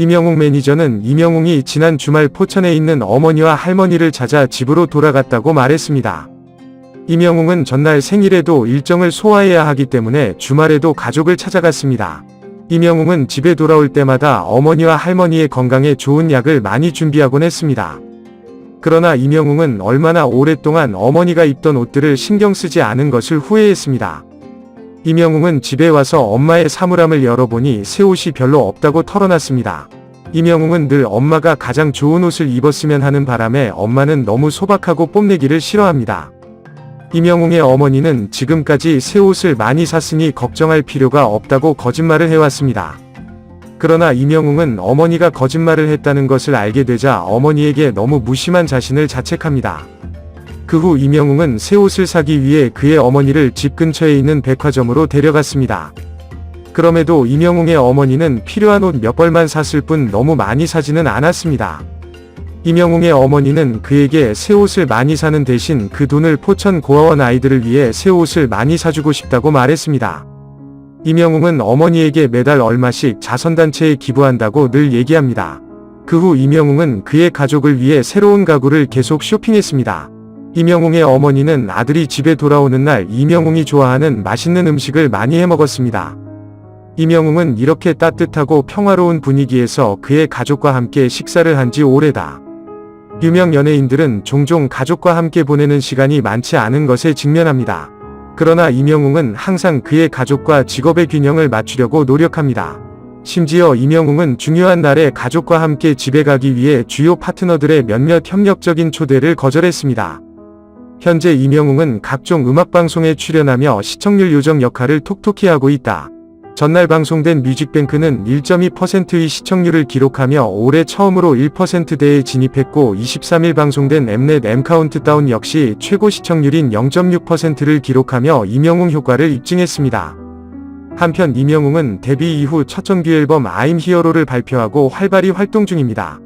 이명웅 매니저는 이명웅이 지난 주말 포천에 있는 어머니와 할머니를 찾아 집으로 돌아갔다고 말했습니다. 이명웅은 전날 생일에도 일정을 소화해야 하기 때문에 주말에도 가족을 찾아갔습니다. 이명웅은 집에 돌아올 때마다 어머니와 할머니의 건강에 좋은 약을 많이 준비하곤 했습니다. 그러나 이명웅은 얼마나 오랫동안 어머니가 입던 옷들을 신경 쓰지 않은 것을 후회했습니다. 이명웅은 집에 와서 엄마의 사물함을 열어보니 새 옷이 별로 없다고 털어놨습니다. 이명웅은 늘 엄마가 가장 좋은 옷을 입었으면 하는 바람에 엄마는 너무 소박하고 뽐내기를 싫어합니다. 이명웅의 어머니는 지금까지 새 옷을 많이 샀으니 걱정할 필요가 없다고 거짓말을 해왔습니다. 그러나 이명웅은 어머니가 거짓말을 했다는 것을 알게 되자 어머니에게 너무 무심한 자신을 자책합니다. 그 후 이명웅은 새 옷을 사기 위해 그의 어머니를 집 근처에 있는 백화점으로 데려갔습니다. 그럼에도 이명웅의 어머니는 필요한 옷 몇 벌만 샀을 뿐 너무 많이 사지는 않았습니다. 이명웅의 어머니는 그에게 새 옷을 많이 사는 대신 그 돈을 포천 고아원 아이들을 위해 새 옷을 많이 사주고 싶다고 말했습니다. 이명웅은 어머니에게 매달 얼마씩 자선단체에 기부한다고 늘 얘기합니다. 그 후 이명웅은 그의 가족을 위해 새로운 가구를 계속 쇼핑했습니다. 이명웅의 어머니는 아들이 집에 돌아오는 날 이명웅이 좋아하는 맛있는 음식을 많이 해 먹었습니다. 이명웅은 이렇게 따뜻하고 평화로운 분위기에서 그의 가족과 함께 식사를 한 지 오래다. 유명 연예인들은 종종 가족과 함께 보내는 시간이 많지 않은 것에 직면합니다. 그러나 이명웅은 항상 그의 가족과 직업의 균형을 맞추려고 노력합니다. 심지어 이명웅은 중요한 날에 가족과 함께 집에 가기 위해 주요 파트너들의 몇몇 협력적인 초대를 거절했습니다. 현재 이명웅은 각종 음악방송에 출연하며 시청률 요정 역할을 톡톡히 하고 있다. 전날 방송된 뮤직뱅크는 1.2%의 시청률을 기록하며 올해 처음으로 1%대에 진입했고 23일 방송된 엠넷 엠카운트다운 역시 최고 시청률인 0.6%를 기록하며 이명웅 효과를 입증했습니다. 한편 이명웅은 데뷔 이후 첫 정규 앨범 I'm 히어로를 발표하고 활발히 활동 중입니다.